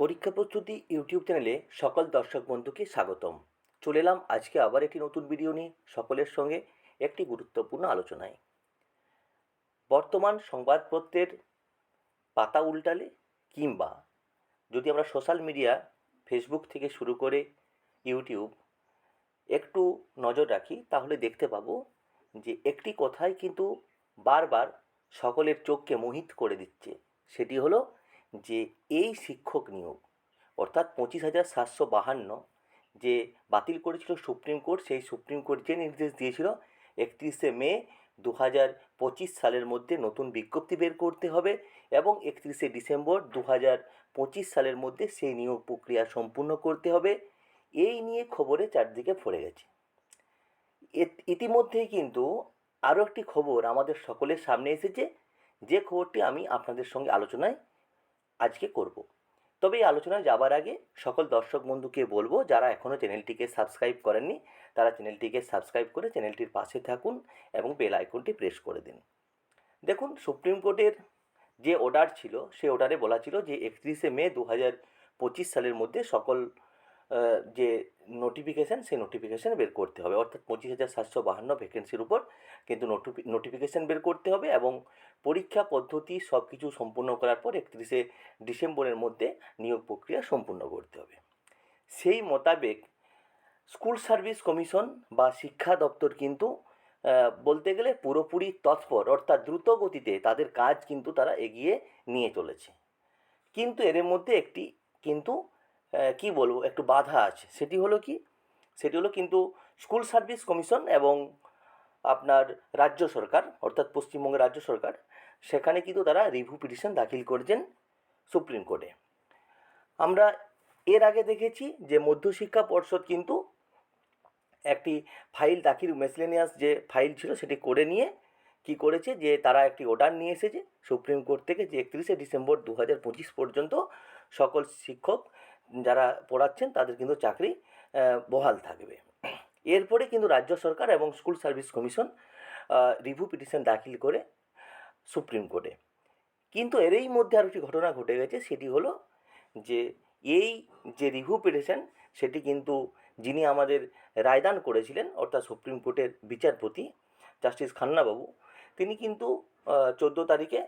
পরীক্ষা প্রস্তুতি ইউটিউব চ্যানেলে সকল দর্শক বন্ধুকে স্বাগতম। চলে এলাম আজকে আবার একটি নতুন ভিডিও নিয়ে সকলের সঙ্গে একটি গুরুত্বপূর্ণ আলোচনায়। বর্তমান সংবাদপত্রের পাতা উল্টালে কিংবা যদি আমরা সোশ্যাল মিডিয়া, ফেসবুক থেকে শুরু করে ইউটিউব একটু নজর রাখি, তাহলে দেখতে পাবো যে একটি কথাই কিন্তু বারবার সকলের চোখকে মোহিত করে দিচ্ছে। সেটি হলো যে এই শিক্ষক নিয়োগ, অর্থাৎ পঁচিশ হাজার সাতশো বাহান্ন যে বাতিল করেছিল সুপ্রিম কোর্ট, সেই সুপ্রিম কোর্ট যে নির্দেশ দিয়েছিল, একত্রিশে মে দু হাজার পঁচিশ সালের মধ্যে নতুন বিজ্ঞপ্তি বের করতে হবে এবং একত্রিশে ডিসেম্বর দু হাজার পঁচিশ সালের মধ্যে সেই নিয়োগ প্রক্রিয়া সম্পূর্ণ করতে হবে। এই নিয়ে খবরে চারদিকে ভরে গেছে। ইতিমধ্যেই কিন্তু আরও একটি খবর আমাদের সকলের সামনে এসেছে। যে খবরটি আমি আপনাদের সঙ্গে আলোচনায় আজকে করব। তবে এই আলোচনায় যাবার আগে সকল দর্শক বন্ধুকে বলব, যারা এখনও চ্যানেলটিকে সাবস্ক্রাইব করেননি, তারা চ্যানেলটিকে সাবস্ক্রাইব করে চ্যানেলটির পাশে থাকুন এবং বেল আইকনটি প্রেস করে দিন। দেখুন, সুপ্রিম কোর্টের যে অর্ডার ছিল, সেই অর্ডারে বলা ছিল যে একত্রিশে মে দু হাজার পঁচিশ সালের মধ্যে সকল যে নোটিফিকেশান সেই নোটিফিকেশান বের করতে হবে। অর্থাৎ পঁচিশ হাজার সাতশো বাহান্ন ভ্যাকেন্সির উপর কিন্তু নোটিফি নোটিফিকেশান বের করতে হবে এবং পরীক্ষা পদ্ধতি সব কিছু সম্পূর্ণ করার পর একত্রিশে ডিসেম্বরের মধ্যে নিয়োগ প্রক্রিয়া সম্পূর্ণ করতে হবে। সেই মোতাবেক স্কুল সার্ভিস কমিশন বা শিক্ষা দপ্তর কিন্তু বলতে গেলে পুরোপুরি তৎপর, অর্থাৎ দ্রুত গতিতে তাদের কাজ কিন্তু তারা এগিয়ে নিয়ে চলেছে। কিন্তু এর মধ্যে একটি কিন্তু কি বলব, একটু বাধা আছে। সেটি হলো কি? সেটি হলো কিন্তু স্কুল সার্ভিস কমিশন এবং আপনার রাজ্য সরকার, অর্থাৎ পশ্চিমবঙ্গের রাজ্য সরকার, সেখানে কিন্তু তারা রিভিউ পিটিশন দাখিল করেছেন সুপ্রিম কোর্টে। আমরা এর আগে দেখেছি যে মধ্যশিক্ষা পর্ষদ কিন্তু একটি ফাইল দাখিল মেসলেনিয়াস যে ফাইল ছিল সেটি করে নিয়ে কি করেছে যে তারা একটি অর্ডার নিয়ে এসেছে। সুপ্রিম কোর্ট থেকে যে একত্রিশে ডিসেম্বর দু পঁচিশ পর্যন্ত সকল শিক্ষক যারা পড়াচ্ছেন তাদের কিন্তু চাকরি বহাল থাকবে। এরপরে কিন্তু রাজ্য সরকার এবং school service commission review petition দাখিল করে সুপ্রিম কোর্টে। কিন্তু এরই মধ্যে আর একটি ঘটনা ঘটে গেছে, সেটি হলো যে এই যে রিভিউ পিটিশন, সেটি কিন্তু যিনি আমাদের রায়দান করেছিলেন, অর্থাৎ সুপ্রিম কোর্টের বিচারপতি জাস্টিস খান্নাবাবু, তিনি কিন্তু চোদ্দ তারিখে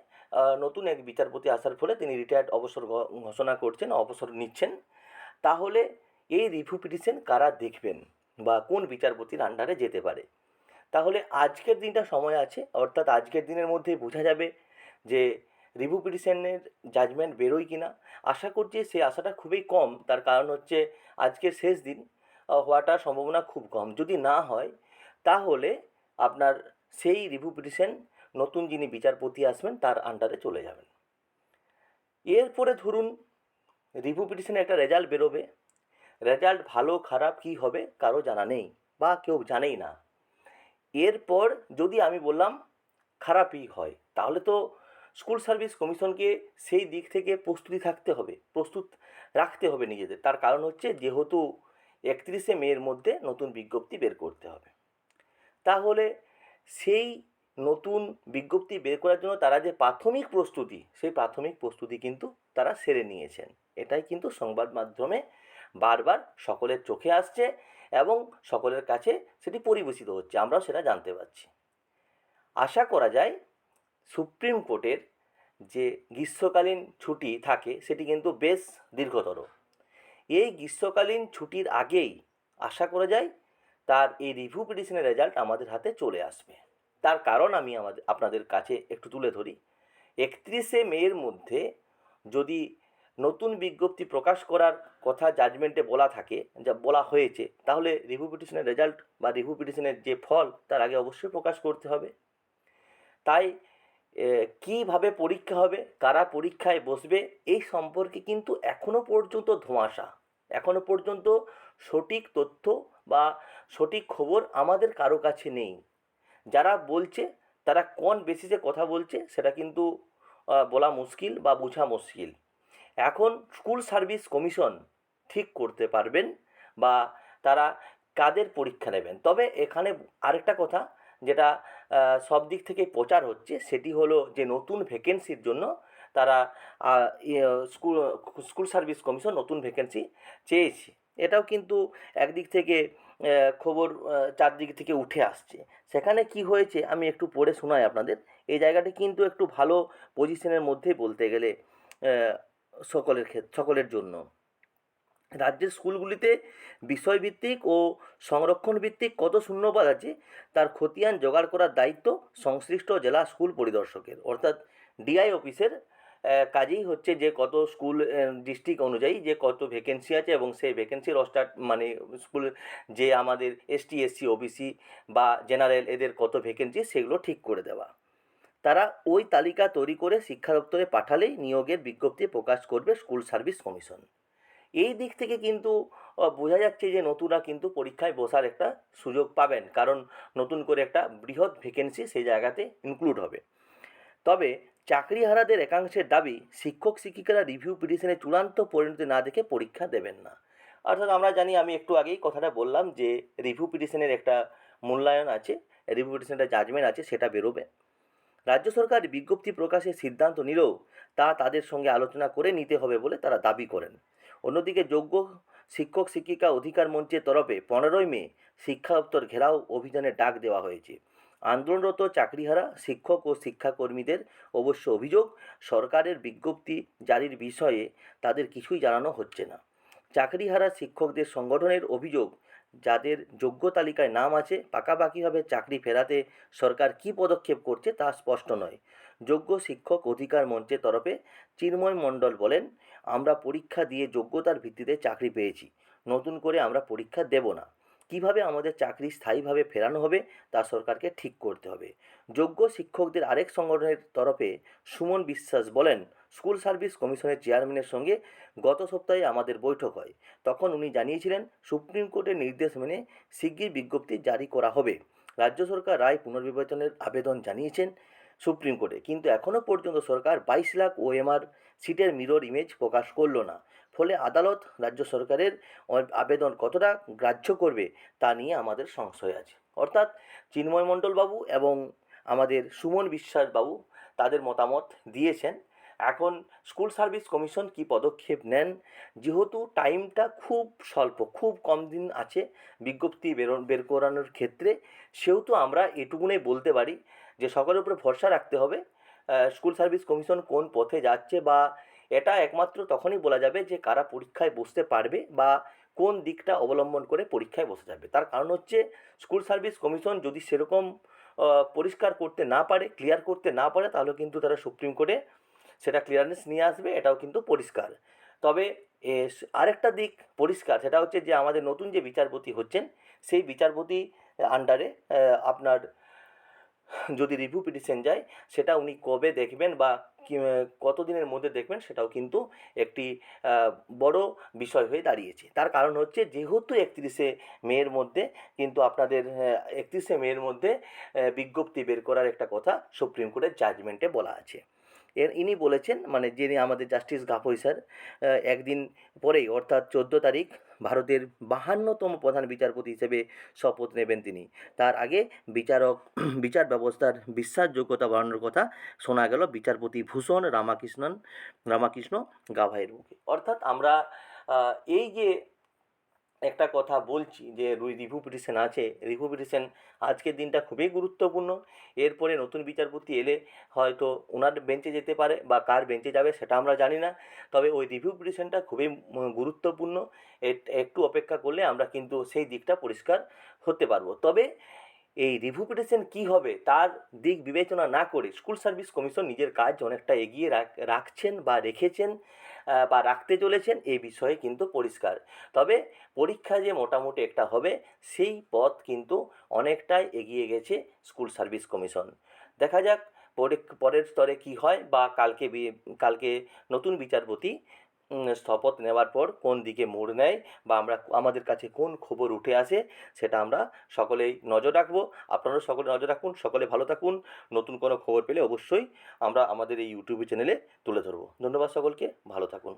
নতুন এক বিচারপতি আসার ফলে তিনি রিটায়ার্ড অবসর ঘোষণা করছেন, অবসর নিচ্ছেন। তাহলে এই রিভিউ পিটিশন কারা দেখবেন বা কোন বিচারপতির আন্ডারে যেতে পারে? তাহলে আজকের দিনটা সময় আছে, অর্থাৎ আজকের দিনের মধ্যে বোঝা যাবে যে রিভিউ পিটিশনের জাজমেন্ট বেরোয় কি না আশা করছি সে আশাটা খুবই কম, তার কারণ হচ্ছে আজকের শেষ দিন হওয়াটার সম্ভাবনা খুব কম। যদি না হয়, তাহলে আপনার সেই রিভিউ পিটিশন নতুন যিনি বিচারপতি আসবেন, তার আন্ডারে চলে যাবেন। এরপরে ধরুন রিভিউ পিটিশনে একটা রেজাল্ট বেরোবে। রেজাল্ট ভালো, খারাপ কী হবে, কারও জানা নেই বা কেউ জানেই না। এরপর যদি আমি বললাম, খারাপই হয়, তাহলে তো স্কুল সার্ভিস কমিশনকে সেই দিক থেকে প্রস্তুতি থাকতে হবে, প্রস্তুত রাখতে হবে নিজেদের। তার কারণ হচ্ছে, যেহেতু একত্রিশে মের মধ্যে নতুন বিজ্ঞপ্তি বের করতে হবে। তাহলে সেই নতুন বিজ্ঞপ্তি বের করার জন্য তারা যে প্রাথমিক প্রস্তুতি, সেই প্রাথমিক প্রস্তুতি কিন্তু তারা সেরে নিয়েছেন। এটাই কিন্তু সংবাদ মাধ্যমে বারবার সকলের চোখে আসছে এবং সকলের কাছে সেটি পরিবেশিত হচ্ছে। আমরাও সেটা জানতে পারছি। আশা করা যায় সুপ্রিম কোর্টের যে গ্রীষ্মকালীন ছুটি থাকে, সেটি কিন্তু বেশ দীর্ঘতর। এই গ্রীষ্মকালীন ছুটির আগেই আশা করা যায় তার এই রিভিউ পিটিশনের রেজাল্ট আমাদের হাতে চলে আসবে। তার কারণ আমি আমাদের আপনাদের কাছে একটু তুলে ধরি। একত্রিশে মেয়ের মধ্যে যদি নতুন বিজ্ঞপ্তি প্রকাশ করার কথা জাজমেন্টে বলা থাকে, যা বলা হয়েছে, তাহলে রিভিউ পিটিশনের রেজাল্ট বা রিভিউ পিটিশনের যে ফল, তার আগে অবশ্যই প্রকাশ করতে হবে। তাই কীভাবে পরীক্ষা হবে, কারা পরীক্ষায় বসবে, এই সম্পর্কে কিন্তু এখনও পর্যন্ত ধোঁয়াশা। এখনও পর্যন্ত সঠিক তথ্য বা সঠিক খবর আমাদের কারও কাছে নেই। যারা বলছে, তারা কোন বেসিসে কথা বলছে, সেটা কিন্তু বলা মুশকিল বা বোঝা মুশকিল। এখন স্কুল সার্ভিস কমিশন ঠিক করতে পারবেন বা তারা কাদের পরীক্ষা নেবেন। তবে এখানে আরেকটা কথা, যেটা সব দিক থেকে প্রচার হচ্ছে, সেটি হলো যে নতুন ভ্যাকেন্সির জন্য তারা স্কুল স্কুল সার্ভিস কমিশন নতুন ভ্যাকেন্সি চেয়েছে। এটাও কিন্তু একদিক থেকে খবর চারদিক থেকে উঠে আসছে। সেখানে কি হয়েছে আমি একটু পড়ে শোনাই আপনাদের। এই জায়গাটি কিন্তু একটু ভালো পজিশনের মধ্যেই বলতে গেলে সকলের ক্ষেত্রে সকলের জন্য। রাজ্যের স্কুলগুলিতে বিষয়ভিত্তিক ও সংরক্ষণ ভিত্তিক কত শূন্যপদ আছে, তার খতিয়ান জোগাড় করার দায়িত্ব সংশ্লিষ্ট জেলা স্কুল পরিদর্শকের, অর্থাৎ ডিআই অফিসের কাজেই হচ্ছে যে কত স্কুল ডিস্ট্রিক্ট অনুযায়ী যে কত ভ্যাকেন্সি আছে এবং সেই ভ্যাকেন্সি রস্টার মানে স্কুল যে আমাদের এসটি এসসি ওবিসি বা জেনারেল এদের কত ভ্যাকেন্সি সেগুলো ঠিক করে দেওয়া। তারা ওই তালিকা তৈরি করে শিক্ষা দপ্তরে পাঠালেই নিয়োগের বিজ্ঞপ্তি প্রকাশ করবে স্কুল সার্ভিস কমিশন। এই দিক থেকে কিন্তু বোঝা যাচ্ছে যে নতুনরা কিন্তু পরীক্ষায় বসার একটা সুযোগ পাবেন, কারণ নতুন করে একটা বৃহৎ ভ্যাকেন্সি সেই জায়গাতে ইনক্লুড হবে। তবে চাকরিহারাদের একাংশের দাবি, শিক্ষক শিক্ষিকারা রিভিউ পিটিশনে চূড়ান্ত পরিণতি না দেখে পরীক্ষা দেবেন না। অর্থাৎ আমরা জানি, আমি একটু আগেই কথাটা বললাম যে রিভিউ পিটিশনের একটা মূল্যায়ন আছে রিভিউ পিটিশনের জাজমেন্ট আছে, সেটা বেরোবে। রাজ্য সরকার বিজ্ঞপ্তি প্রকাশের সিদ্ধান্ত নিলেও তা তাদের সঙ্গে আলোচনা করে নিতে হবে বলে তারা দাবি করেন। অন্যদিকে যোগ্য শিক্ষক শিক্ষিকা অধিকার মঞ্চের তরফে পনেরোই মে শিক্ষা দপ্তর ঘেরাও অভিযানের ডাক দেওয়া হয়েছে। আন্দোলনরত চাকরিহারা শিক্ষক ও শিক্ষাকর্মীদের অবশ্য অভিযোগ, সরকারের বিজ্ঞপ্তি জারির বিষয়ে তাদের কিছুই জানানো হচ্ছে না। চাকরিহারা শিক্ষকদের সংগঠনের অভিযোগ, যাদের যোগ্য তালিকায় নাম আছে, পাকাপাকিভাবে চাকরি ফেরাতে সরকার কী পদক্ষেপ করছে তা স্পষ্ট নয়। যোগ্য শিক্ষক অধিকার মঞ্চের তরফে চিন্ময় মণ্ডল বলেন, আমরা পরীক্ষা দিয়ে যোগ্যতার ভিত্তিতে চাকরি পেয়েছি। নতুন করে আমরা পরীক্ষা দেব না। কীভাবে আমাদের চাকরি স্থায়ীভাবে ফেরানো হবে তা সরকারকে ঠিক করতে হবে। যোগ্য শিক্ষকদের আরেক সংগঠনের তরফে সুমন বিশ্বাস বলেন, স্কুল সার্ভিস কমিশনের চেয়ারম্যানের সঙ্গে গত সপ্তাহে আমাদের বৈঠক হয়। তখন উনি জানিয়েছিলেন, সুপ্রিম কোর্টের নির্দেশ মেনে শিগগির বিজ্ঞপ্তি জারি করা হবে। রাজ্য সরকার রায় পুনর্বিবেচনের আবেদন জানিয়েছেন সুপ্রিম কোর্টে। কিন্তু এখনও পর্যন্ত সরকার বাইশ লাখ ওএমআর সিটের মিরর ইমেজ প্রকাশ করল না। ফলে আদালত রাজ্য সরকারের আবেদন কতটা গ্রাহ্য করবে তা নিয়ে আমাদের সংশয় আছে। অর্থাৎ চিন্ময় মণ্ডলবাবু এবং আমাদের সুমন বিশ্বাস বাবু তাদের মতামত দিয়েছেন। এখন স্কুল সার্ভিস কমিশন কি পদক্ষেপ নেন? যেহেতু টাইমটা খুব স্বল্প, খুব কম দিন আছে বিজ্ঞপ্তি বেরো, বের করানোর ক্ষেত্রে, সেহেতু আমরা এটুকুনই বলতে পারি যে সকলের উপরে ভরসা রাখতে হবে স্কুল সার্ভিস কমিশন কোন পথে যাচ্ছে বা এটা একমাত্র তখনই বলা যাবে যে কারা পরীক্ষায় বসতে পারবে বা কোন দিকটা অবলম্বন করে পরীক্ষায় বসে যাবে। তার কারণ হচ্ছে স্কুল সার্ভিস কমিশন যদি সেরকম পরিষ্কার করতে না পারে, ক্লিয়ার করতে না পারে, তাহলে কিন্তু তারা সুপ্রিম কোর্টে সেটা ক্লিয়ারনেস নিয়ে আসবে, এটাও কিন্তু পরিষ্কার। তবে আরেকটা দিক পরিষ্কার, সেটা হচ্ছে যে আমাদের নতুন যে বিচারপতি হচ্ছেন, সেই বিচারপতি আন্ডারে আপনার যদি রিভিউ পিটিশন যায়, সেটা উনি কবে দেখবেন বা কত দিনের মধ্যে দেখবেন সেটাও কিন্তু একটি বড় বিষয় হয়ে দাঁড়িয়েছে। তার কারণ হচ্ছে যেহেতু একত্রিশে মেয়ের মধ্যে কিন্তু আপনাদের একত্রিশে মেয়ের মধ্যে বিজ্ঞপ্তি বের করার একটা কথা সুপ্রিম কোর্টের জাজমেন্টে বলা আছে। এর, ইনি বলেছেন মানে যিনি আমাদের জাস্টিস গাফই স্যার একদিন পরেই অর্থাৎ চোদ্দ তারিখ ভারতের বাহান্নতম প্রধান বিচারপতি হিসেবে শপথ নেবেন তিনি। তার আগে বিচারক, বিচার ব্যবস্থার বিশ্বাসযোগ্যতা বাড়ানোর কথা শোনা গেল বিচারপতি ভূষণ রামাকৃষ্ণন, রামাকৃষ্ণ গাভাইয়ের মুখে। অর্থাৎ আমরা এই যে একটা কথা বলছি যে রিভিউ পিটিশন আছে। রিভিউ পিটিশন আজকের দিনটা খুবই গুরুত্বপূর্ণ। এরপরে নতুন বিচারপতি এলে হয়তো ওনার বেঞ্চে যেতে পারে বা কার বেঞ্চে যাবে সেটা আমরা জানি না। তবে ওই রিভিউ পিটিশনটা খুবই গুরুত্বপূর্ণ। একটু অপেক্ষা করলে আমরা কিন্তু সেই দিকটা পরিষ্কার হতে পারব। তবে এই রিভিউ পিটিশন কী হবে তার দিক বিবেচনা না করে স্কুল সার্ভিস কমিশন নিজের কাজ অনেকটা এগিয়ে রাখছেন বা রেখেছেন বা রাখতে চলেছেন এই বিষয়ে কিন্তু পরিষ্কার। তবে পরীক্ষা যে মোটামুটি একটা হবে সেই পথ কিন্তু অনেকটাই এগিয়ে গেছে স্কুল সার্ভিস কমিশন দেখা যাক পরে, পরের স্তরে কি হয় বা কালকে কালকে নতুন বিচারপতি শপথ নেওয়ার পর কোন দিকে মোড় নেয় বা আমরা আমাদের কাছে কোন খবর উঠে আসে সেটা আমরা সকলেই নজর রাখব। আপনারাও সকলে নজর রাখুন, সকলে ভালো থাকুন। নতুন কোনো খবর পেলে অবশ্যই আমরা আমাদের এই ইউটিউব চ্যানেলে তুলে ধরবো। ধন্যবাদ সকলকে, ভালো থাকুন।